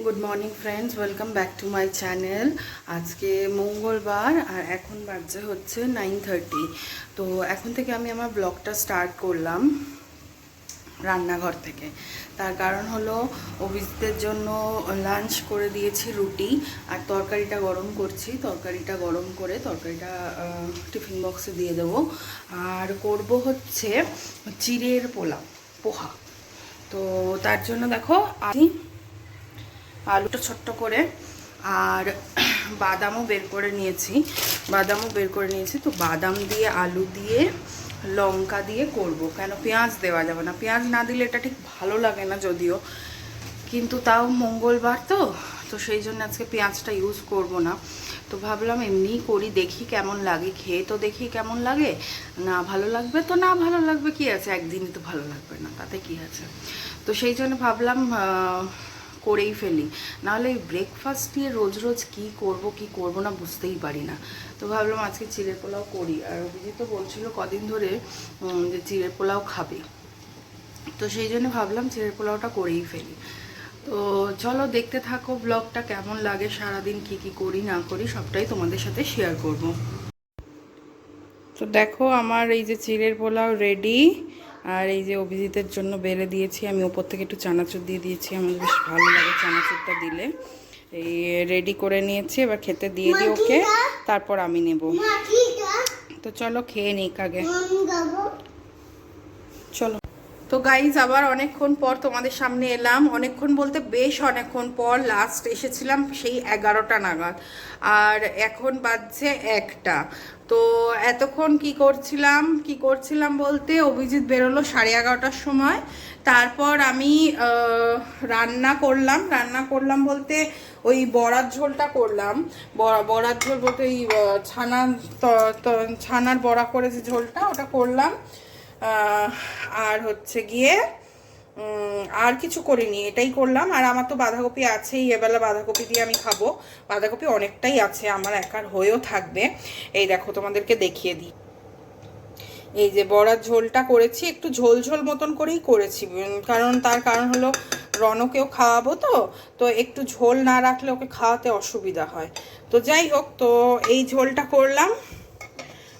Good morning friends welcome back to my channel আজকে মঙ্গলবার আর এখন বাজছে হচ্ছে নাইন থার্টি তো এখন থেকে আমি আমার ব্লগটা স্টার্ট করলাম রান্নাঘর থেকে। তার কারণ হলো অফিসদের জন্য লাঞ্চ করে দিয়েছি রুটি আর তরকারিটা গরম করছি। তরকারিটা গরম করে তরকারিটা টিফিন বক্সে দিয়ে দেবো। আর করব হচ্ছে চিড়ের পোলাও পোহা। তো তার জন্য দেখো আমি আলুটা ছোট্ট করে আর বাদামও বের করে নিয়েছি। বাদামও বের করে নিয়েছি। তো বাদাম দিয়ে, আলু দিয়ে, লঙ্কা দিয়ে করব। কেন? পেঁয়াজ দেওয়া যাবে না। পেঁয়াজ না দিলে এটা ঠিক ভালো লাগে না যদিও। কিন্তু তাও মঙ্গলবার তো। তো সেই জন্য আজকে পেঁয়াজটা ইউজ করব না। তো ভাবলাম এমনিই করি, দেখি কেমন লাগে। খেয়ে তো দেখি কেমন লাগে। না ভালো লাগবে তো না ভালো লাগবে কি আছে? একদিনই তো ভালো লাগবে না। তাতে কি আছে? তো সেই জন্য ভাবলাম করেই ফেলি। নাহলে এই ব্রেকফাস্ট দিয়ে রোজ রোজ কি করব কি করব না বুঝতেই পারি না। তো ভাবলাম আজকে চিড়ের পোলাও করি। আর অভিজিৎ তো বলছিল কদিন ধরে যে চিড়ের পোলাও খাবে। তো সেই জন্য ভাবলাম চিড়ের পোলাওটা করেই ফেলি। তো চলো দেখতে থাকো ব্লগটা কেমন লাগে, সারাদিন কি কি করি, না করি, সবটাই তোমাদের সাথে শেয়ার করব। তো দেখো আমার এই যে চিড়ের পোলাও রেডি আর এই যে অভিজিতের জন্য বেড়ে দিয়েছি আমি ওপর থেকে একটু চানাচুর দিয়ে দিয়েছি। আমার বেশ ভালো লাগে চানাচুরটা দিলে। এই রেডি করে নিয়েছি এবার খেতে দিয়ে দিই ওকে তারপর আমি নেব। তো চলো খেয়ে নিক আগে। চলো। তো গাইজ আবার অনেকক্ষণ পর তোমাদের সামনে এলাম। অনেকক্ষণ বলতে বেশ অনেকক্ষণ পর লাস্ট এসেছিলাম সেই এগারোটা নাগাদ। আর এখন বাজছে একটা। তো এতক্ষণ কি করছিলাম? কি করছিলাম বলতে, অভিজিৎ বেরোলো সাড়ে এগারোটার সময়। তারপর আমি রান্না করলাম। রান্না করলাম বলতে ওই বড়ার ঝোলটা করলাম। বড়া- বড়ার ঝোল বলতে ওই ছানা ছানার বড়া করে যে ঝোলটা, ওটা করলাম। আর হচ্ছে গিয়ে আর কিছু করিনি, এটাই করলাম। আর আমার তো বাঁধাকপি আছেই, এবেলা বাঁধাকপি দিয়ে আমি খাব। বাঁধাকপি অনেকটাই আছে, আমার একার হয়েও থাকবে। এই দেখো, তোমাদেরকে দেখিয়ে দিই। এই যে বড়ার ঝোলটা করেছি, একটু ঝোল ঝোল মতন করেই করেছি। কারণ তার কারণ হলো রনকেও খাওয়াবো তো তো একটু ঝোল না রাখলে ওকে খাওয়াতে অসুবিধা হয়। তো যাই হোক, তো এই ঝোলটা করলাম।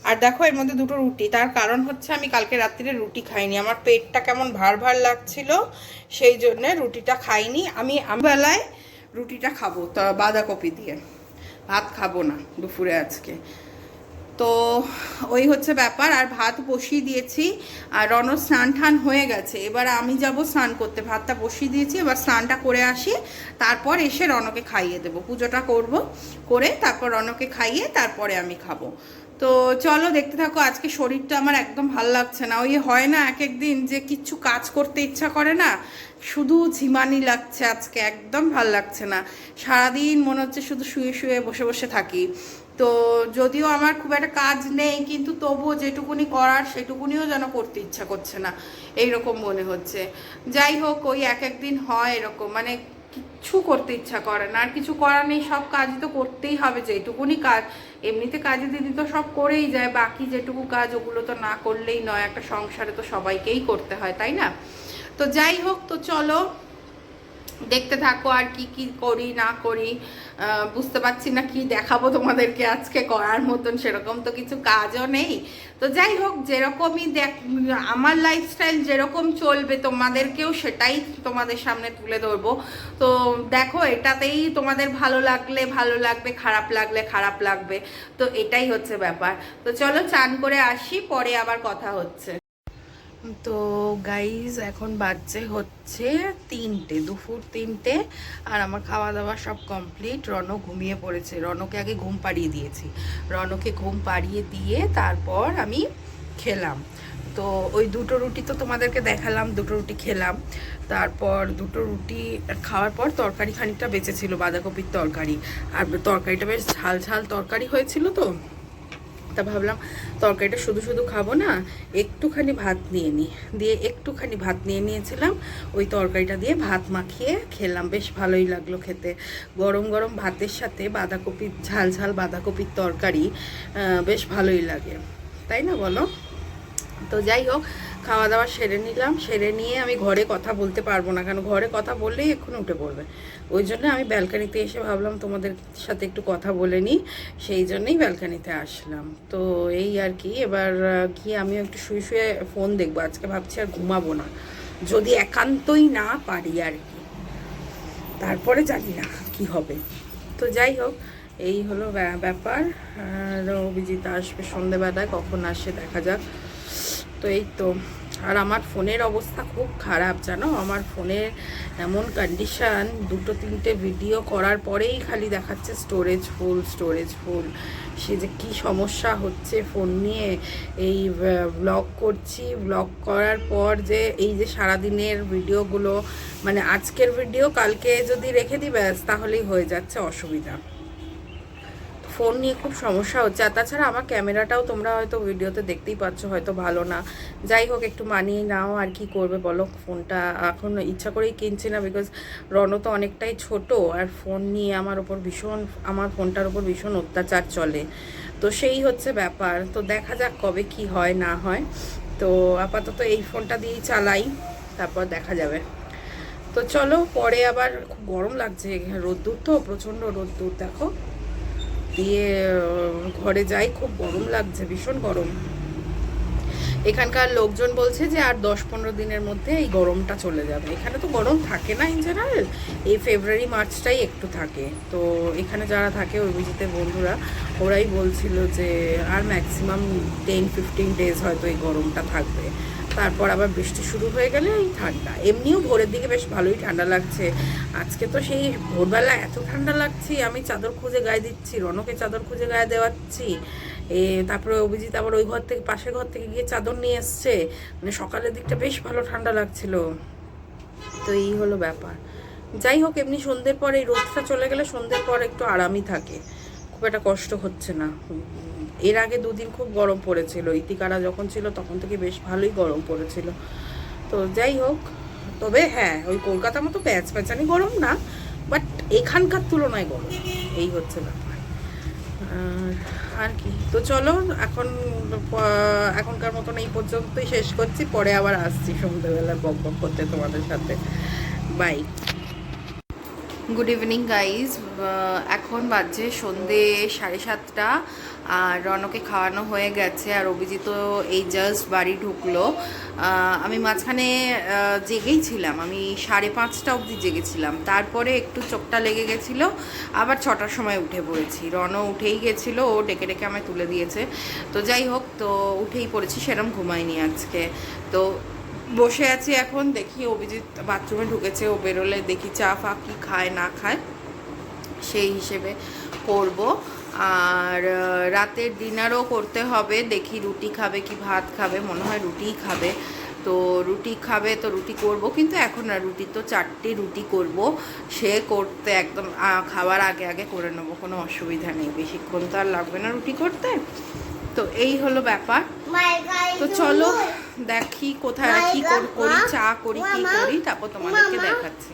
আর দেখো, এর মধ্যে দুটো রুটি। তার কারণ হচ্ছে আমি কালকে রাত্রিরে রুটি খাইনি। আমার পেটটা কেমন ভার ভার লাগছিল, সেই জন্যে রুটিটা খাইনি। আমি বেলায় রুটিটা খাব, তা বাঁধাকপি দিয়ে। ভাত খাব না দুপুরে আজকে। তো ওই হচ্ছে ব্যাপার, আর ভাত বসিয়ে দিয়েছি, আর রণ স্নান টান হয়ে গেছে। এবার আমি যাব স্নান করতে। ভাতটা বসিয়ে দিয়েছি, এবার স্নানটা করে আসি। তারপর এসে রণকে খাইয়ে দেবো। পুজোটা করব, করে তারপর রণকে খাইয়ে তারপরে আমি খাব। তো চলো দেখতে থাকো, আজকে শরীরটা আমার একদম ভালো লাগছে না। ওই হয় না এক এক দিন যে কিচ্ছু কাজ করতে ইচ্ছা করে না, শুধু ঝিমানি লাগছে আজকে, একদম ভালো লাগছে না। সারাদিন মনে হচ্ছে শুধু শুয়ে শুয়ে বসে বসে থাকি। তো যদিও আমার খুব একটা কাজ নেই, কিন্তু তবুও যেটুকুনি করার সেটুকুনিও যেন করতে ইচ্ছা করছে না, এইরকম মনে হচ্ছে। যাই হোক, ওই এক একদিন হয় এরকম মানে কিচ্ছু করতে ইচ্ছা করে না, আর কিছু করার নেই, সব কাজই তো করতেই হবে, যেটুকুনি কাজ এমনিতে কাজে দিদি তো সব করেই যায়, বাকি যেটুকু কাজ ওগুলো তো না করলেই নয়, একটা সংসারে তো সবাইকেই করতে হয়, তাই না? তো যাই হোক, তো চলো দেখতে থাকো আর কি কি করি, না করি বুঝতে পারছি না কি দেখাবো তোমাদেরকে আজকে করার মতন সেরকম তো কিছু কাজও নেই। তো যাই হোক, যেরকমই দেখ, আমার লাইফস্টাইল যেরকম চলবে তোমাদেরকেও সেটাই তোমাদের সামনে তুলে ধরবো। তো দেখো, এটাতেই তোমাদের ভালো লাগলে ভালো লাগবে, খারাপ লাগলে খারাপ লাগবে। তো এটাই হচ্ছে ব্যাপার। তো চলো চান করে আসি, পরে আবার কথা হচ্ছে। তো গাইজ এখন বাজছে হচ্ছে তিনটে, দুপুর তিনটে, আর আমার খাওয়া দাওয়া সব কমপ্লিট রণ ঘুমিয়ে পড়েছে। রণকে আগে ঘুম পাড়িয়ে দিয়েছি। রণকে ঘুম পাড়িয়ে দিয়ে তারপর আমি খেলাম। তো ওই দুটো রুটি তো তোমাদেরকে দেখালাম, দুটো রুটি খেলাম। তারপর দুটো রুটি খাওয়ার পর তরকারি খানিকটা বেঁচেছিল, বাঁধাকপির তরকারি। আর তরকারিটা বেশ ঝাল ঝাল তরকারি হয়েছিল তো। তা ভাবলাম, তরকারিটা শুধু শুধু খাব না, একটুখানি ভাত নিয়ে নিই দিয়ে একটুখানি ভাত নিয়ে নিয়েছিলাম, ওই তরকারিটা দিয়ে ভাত মাখিয়ে খেলাম। বেশ ভালোই লাগল খেতে। গরম গরম ভাতের সাথে বাঁধাকপির, ঝাল ঝাল বাঁধাকপির তরকারি বেশ ভালোই লাগে। তাই না বলো? তো যাই হোক খাওয়া দাওয়া সেরে নিলাম। সেরে নিয়ে আমি ঘরে কথা বলতে পারব না, কারণ ঘরে কথা বললেই এক্ষুনি উঠে পড়বে। ওই জন্য আমি ব্যালকানিতে এসে ভাবলাম তোমাদের সাথে একটু কথা বলে নিই। সেই জন্যই ব্যালকানিতে আসলাম। তো এই আর কি, এবার গিয়ে আমিও একটু শুয়ে শুয়ে ফোন দেখব। আজকে ভাবছি আর ঘুমাবো না। যদি একান্তই না পারি আর কি। তারপরে জানি না কি হবে। তো যাই হোক, এই হলো ব্যা- ব্যাপার। আর অভিজিৎ আসবে সন্ধেবেলায়, কখন আসে দেখা যাক। তো এই তো। আর আমার ফোনের অবস্থা খুব খারাপ, জানো? আমার ফোনের এমন কন্ডিশন দুটো তিনটে ভিডিও করার পরেই খালি দেখাচ্ছে স্টোরেজ ফুল স্টোরেজ ফুল সে যে কী সমস্যা হচ্ছে ফোন নিয়ে। এই ব্লগ করছি ব্লগ করার পর যে এই যে সারাদিনের ভিডিওগুলো মানে আজকের ভিডিও কালকে যদি রেখে দিই তাহলেই হয়ে যাচ্ছে অসুবিধা। ফোন নিয়ে খুব সমস্যা হচ্ছে। আর তাছাড়া আমার ক্যামেরাটাও তোমরা হয়তো ভিডিওতে দেখতেই পাচ্ছ, হয়তো ভালো না। যাই হোক, একটু মানিয়ে নাও আর কি করবে বলো? ফোনটা এখন ইচ্ছা করেই কিনছি না বিকজ রণ তো অনেকটাই ছোট আর ফোন নিয়ে আমার ওপর ভীষণ, আমার ফোনটার ওপর ভীষণ অত্যাচার চলে। তো সেই হচ্ছে ব্যাপার। তো দেখা যাক কবে কি হয়, না হয়। তো আপাতত এই ফোনটা দিয়েই চালাই, তারপর দেখা যাবে। তো চলো, পরে আবার খুব গরম লাগছে, রোদ্দুর তো, প্রচণ্ড রোদ্দুর, দেখো। দিয়ে ঘরে যাই খুব গরম লাগছে ভীষণ গরম। এখানকার লোকজন বলছে যে আর দশ পনেরো দিনের মধ্যে এই গরমটা চলে যাবে। এখানে তো গরম থাকে না ইন জেনারেল এই ফেব্রুয়ারি মার্চটাই একটু থাকে। তো এখানে যারা থাকে অভিজিতের বন্ধুরা, ওরাই বলছিল যে আর ম্যাক্সিমাম টেন ফিফটিন ডেজ হয়তো এই গরমটা থাকবে। তারপর আবার বৃষ্টি শুরু হয়ে গেলে এই ঠান্ডা। এমনিও ভোরের দিকে বেশ ভালোই ঠান্ডা লাগছে। আজকে তো সেই ভোরবেলা এত ঠান্ডা লাগছে, আমি চাদর খুঁজে গায়ে দিচ্ছি, রনকে চাদর খুঁজে গায়ে দেওয়াচ্ছি। এ, তারপরে অভিজিৎ আবার ওই ঘর থেকে, পাশের ঘর থেকে গিয়ে চাদর নিয়ে এসছে। মানে সকালের দিকটা বেশ ভালো ঠান্ডা লাগছিল। তো এই হলো ব্যাপার। যাই হোক, এমনি সন্ধ্যের পর এই রোদটা চলে গেলে সন্ধ্যের পর একটু আরামই থাকে। খুব একটা কষ্ট হচ্ছে না। এর আগে দুদিন খুব গরম পড়েছিল। ইতিকারা যখন ছিল, তখন থেকে বেশ ভালোই গরম পড়েছিল। তো যাই হোক, তবে হ্যাঁ ওই কলকাতার মতো প্যাচ প্যাচানি গরম না, বাট এখানকার তুলনায় গরম। এই হচ্ছে ব্যাপার। আর কি। তো চলো, এখন এখনকার মতন এই পর্যন্তই শেষ করছি। পরে আবার আসছি সন্ধ্যেবেলা বক বক করতে তোমাদের সাথে। বাই গুড ইভিনিং গাইজ এখন বাজে সন্ধে সাড়ে সাতটা, আর রনকে খাওয়ানো হয়ে গেছে, আর অভিজিৎ এই জাস্ট বাড়ি ঢুকলো। আমি মাঝখানে জেগেই ছিলাম। আমি সাড়ে পাঁচটা অবধি জেগেছিলাম। তারপরে একটু চোখটা লেগে গেছিল, আবার ছটার সময় উঠে পড়েছি। রন উঠেই গেছিল, ও ডেকে ডেকে আমায় তুলে দিয়েছে। তো যাই হোক, তো উঠেই পড়েছি, সেরম ঘুমাইনি আজকে। তো বসে আছি এখন দেখি অভিজিৎ বাথরুমে ঢুকেছে ও বেরোলে দেখি চা ফা কি খায় না খায়। সেই হিসেবে করব। আর রাতের ডিনারও করতে হবে দেখি রুটি খাবে কি ভাত খাবে মনে হয় রুটিই খাবে। তো রুটি খাবে তো রুটি করব কিন্তু এখন না রুটি তো চারটে রুটি করব। সে করতে একদম খাওয়ার আগে আগে করে নেব কোনো অসুবিধা নেই। বেশিক্ষণ তো আর লাগবে না রুটি করতে। তো এই হলো ব্যাপার। তো চলো দেখি কোথায় কি কর- চা করি কি করি তারপর তোমাদেরকে দেখাচ্ছি।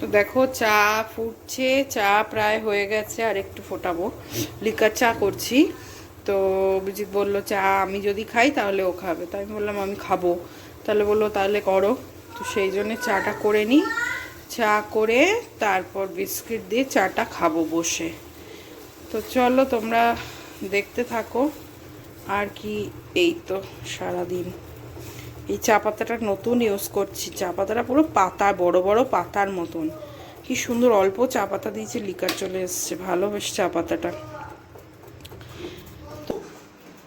তো দেখো চা ফুটছে চা প্রায় হয়ে গেছে আর একটু ফোটাবো। লিকার চা করছি। তো অভিজিৎ বলল চা আমি যদি খাই তাহলে ও খাবে। তাই আমি বললাম আমি খাব। তাহলে বলল তাহলে করো। তো সেই জন্য চাটা করে নিই। চা করে তারপর বিস্কিট দিয়ে চাটা খাব বসে। তো চলো তোমরা দেখতে থাকো। আর কি এই তো সারাদিন। এই চা পাতাটা নতুন ইউজ করছি। চা পাতাটা পুরো পাতা, বড় বড় পাতার মতন। কি সুন্দর অল্প চা পাতা দিয়েছে, লিকার চলে এসছে। ভালো বেশ চা পাতাটা।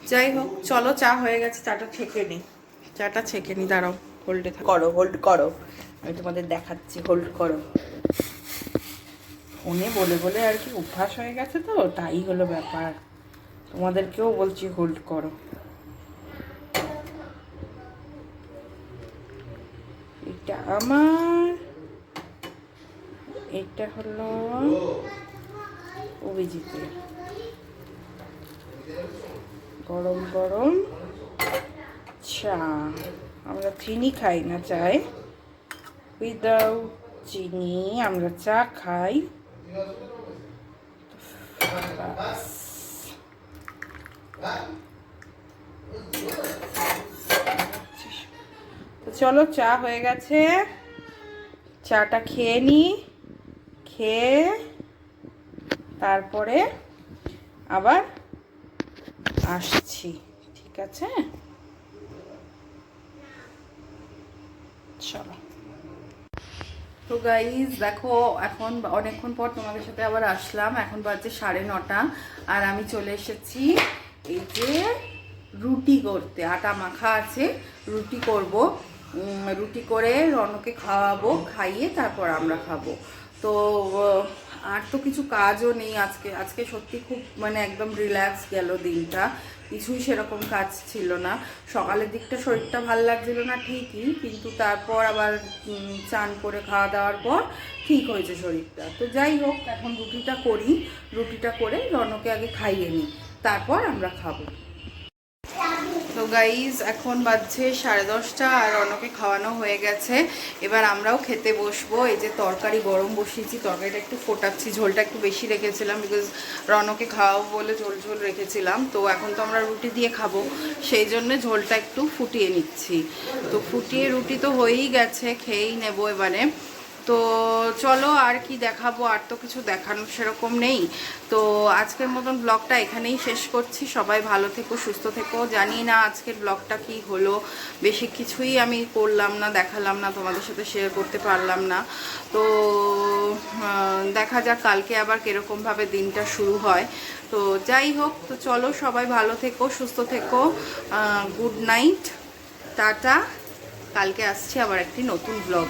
যাই হোক, চলো চা হয়ে গেছে, চাটা ছেঁকে নিই চাটা ছেঁকে নিই দাঁড়াও হোল্ডে করো হোল্ড করো। আমি তোমাদের দেখাচ্ছি হোল্ড করো। ফোনে বলে বলে আর কি, অভ্যাস হয়ে গেছে তো, তাই হলো ব্যাপার। তোমাদেরকেও বলছি হোল্ড করো। এটা আমার, এটা হলো অভিজিতের। গরম গরম চা। আমরা চিনি খাই না চায়। উইদাউট চিনি আমরা চা খাই ব্যাস। চলো চা হয়ে গেছে। চাটা খেয়ে নি, খেয়ে তারপরে আবার আসছি, ঠিক আছে? চলো। তো গাইজ দেখো, এখন অনেকক্ষণ পর তোমাদের সাথে আবার আসলাম। এখন বাজে সাড়ে নটা, আর আমি চলে এসেছি এই যে রুটি করতে। আটা মাখা আছে, রুটি করব। রুটি করে রনকে খাওয়াবো খাইয়ে তারপর আমরা খাব। তো আর তো কিছু কাজও নেই আজকে। আজকে সত্যি খুব মানে একদম রিল্যাক্স গেল দিনটা। কিছুই সেরকম কাজ ছিল না। সকালের দিকটা শরীরটা ভালো লাগছিল না ঠিকই কিন্তু তারপর আবার চান করে খাওয়া দাওয়ার পর ঠিক হয়েছে শরীরটা। তো যাই হোক এখন রুটিটা করি। রুটিটা করে রনকে আগে খাইয়ে নিই। তারপর আমরা খাব। গাইজ এখন বাজছে সাড়ে দশটা আর রনকে খাওয়ানো হয়ে গেছে। এবার আমরাও খেতে বসবো। এই যে তরকারি গরম বসিয়েছি, তরকারিটা একটু ফোটাচ্ছি, ঝোলটা একটু বেশি রেখেছিলাম বিকজ রনকে খাওয়াবো বলে ঝোল ঝোল রেখেছিলাম। তো এখন তো আমরা রুটি দিয়ে খাব, সেই জন্য ঝোলটা একটু ফুটিয়ে নিচ্ছি। তো ফুটিয়ে রুটি তো হয়েই গেছে, খেয়েই নেব এবারে। তো চলো আর কি দেখাবো, আর তো কিছু দেখানোর সেরকম নেই। তো আজকের মতন ব্লগটা এখানেই শেষ করছি। সবাই ভালো থেকো, সুস্থ থেকো। জানি না আজকের ব্লগটা কি হলো। বেশি কিছুই আমি করলাম না, দেখালাম না, তোমাদের সাথে শেয়ার করতে পারলাম না। তো দেখা যাক কালকে আবার কীরকমভাবে দিনটা শুরু হয়। তো যাই হোক, তো চলো সবাই ভালো থেকো, সুস্থ থেকো। Good night tata. কালকে আসছি আবার একটি নতুন ব্লগ